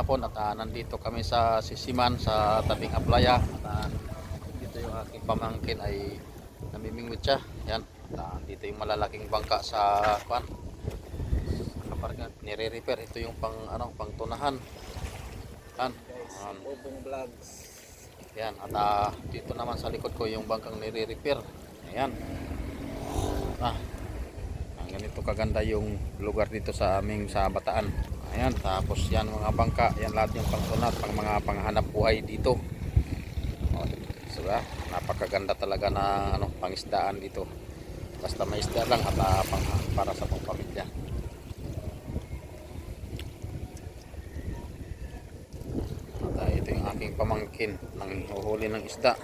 Ah, nandito kami sa Sisiman sa tabing Aplaya. At ah, dito yung aking pamangkin ay namimingwit siya. Yan. At, ah, dito yung malalaking bangka sa kwan. Kaparga, nire-repair. Ito yung pang ano, pang tunahan. Yan. Guys, Yan. At ah, dito naman sa likod ko yung bangkang nire-repair. Ayan. Ah. Ganito kaganda yung lugar dito sa aming sa Bataan. Ayan, tapos yan mga bangka, yan lahat yung pangtunat, pang mga panghanap buhay dito. O, so, ah, napakaganda talaga na ano, pangisdaan dito. Basta may isda lang at ah, pang, para sa pangpamilya. At ah, ito yung aking pamangkin ng huhuli ng isda.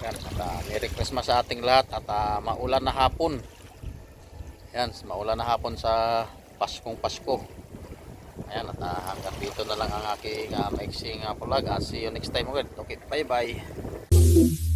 Yan, at ah, Merry Christmas sa ating lahat at ah, maulan na hapon. Yan, maulan na hapon sa Paskong Pasko. Ayan, at ah, hanggang dito na lang ang aking uh, maiksing uh, vlog. Ah, see you next time ulit. Okay, bye-bye.